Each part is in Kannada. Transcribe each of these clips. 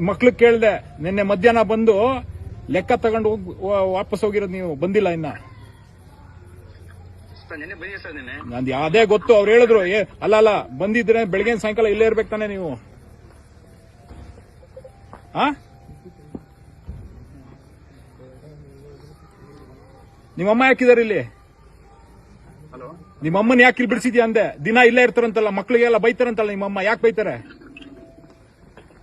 ಮಕ್ಳಿಗೆ ಕೇಳಿದೆ ನಿನ್ನೆ ಮಧ್ಯಾಹ್ನ ಬಂದು ಲೆಕ್ಕ ತಗೊಂಡು ಹೋಗ್ ವಾಪಸ್ ಹೋಗಿರೋದು ನೀವು ಬಂದಿಲ್ಲ ಇನ್ನ. ನಂದು ಅದೇ ಗೊತ್ತು ಅವ್ರು ಹೇಳಿದ್ರು ಏ ಅಲ್ಲ ಅಲ್ಲ ಬಂದಿದ್ರೆ ಬೆಳಗ್ಗೆ ಸಾಯಂಕಾಲ ಇಲ್ಲೇ ಇರ್ಬೇಕು ತಾನೆ ನೀವು. ಆ? ನಿಮ್ಮಮ್ಮ ಯಾಕಿದಾರೆ ಇಲ್ಲಿ? ನಿಮ್ಮ ನಿಮ್ಮಮ್ಮನ ಯಾಕೆ ಇಲ್ಲಿ ಬಿಡಿಸಿದ್ಯಾ ಅಂದೆ? ದಿನ ಇಲ್ಲೇ ಇರ್ತಾರಂತಲ್ಲ ಮಕ್ಳಿಗೆಲ್ಲ ಬೈತಾರಂತಲ್ಲ ನಿಮ್ಮಮ್ಮ ಯಾಕೆ ಬೈತಾರೆ?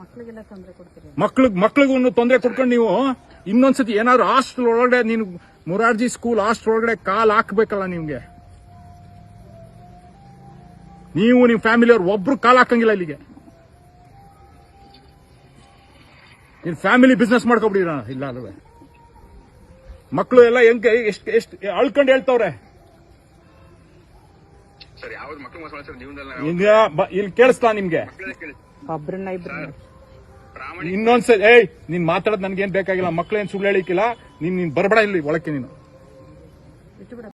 ಮಕ್ಳಿಗ್ ಮಕ್ಳಿಗೂ ತೊಂದರೆ ಕೊಟ್ಕೊಂಡು ನೀವು, ಇನ್ನೊಂದ್ಸತಿ ಏನಾದ್ರು ಹಾಸ್ಟೆಲ್ ಒಳಗಡೆ ನೀನು ಮುರಾರ್ಜಿ ಸ್ಕೂಲ್ ಹಾಸ್ಟೆಲ್ ಒಳಗಡೆ ಕಾಲ್ ಹಾಕ್ಬೇಕಲ್ಲ ನಿಮ್ಗೆ. ನೀವು ನಿಮ್ ಫ್ಯಾಮಿಲಿ ಅವ್ರು ಒಬ್ರು ಕಾಲ್ ಹಾಕಂಗಿಲ್ಲ ಇಲ್ಲಿಗೆ. ನೀನ್ ಫ್ಯಾಮಿಲಿ ಬಿಸ್ನೆಸ್ ಮಾಡ್ಕೊಬಿಡಿರ ಇಲ್ಲ ಅಲ್ವೇ ಮಕ್ಕಳು ಎಲ್ಲ ಹೆಂಗೆ, ಎಷ್ಟು ಎಷ್ಟು, ಅಳ್ಕೊಂಡು ಹೇಳ್ತವ್ರೆ. ಸರ್ ಯಾವ್ದು ಮಕ್ಕಳು ಮೋಸ ಸರ್ ಜೀವನದಲ್ಲಿ ಈಗ ಬ- ಇಲ್ಲಿ ಕೇಳಿಸ್ತಾ ನಿಮ್ಗೆ. ಮಕ್ಕಳೇ ಕೇಳಿ. ಒಬ್ರನ್ನ ಇಬ್ರನ್ನ ಪ್ರಾಮಾಣಿಕ ಇನ್ನೊಂದ್ಸರಿ ಏಯ್ ನೀನ್ ಮಾತಾಡೋದು ನನ್ಗೇನ್ ಬೇಕಾಗಿಲ್ಲ ಮಕ್ಳೇನ್ ಸುಳ್ಳು ಹೇಳಿಕ್ಕಿಲ್ಲ ನೀನ್ ನೀನ್ ಬರಬೇಡ ಇಲ್ಲಿ ಒಳಕ್ಕೆ ನೀನು.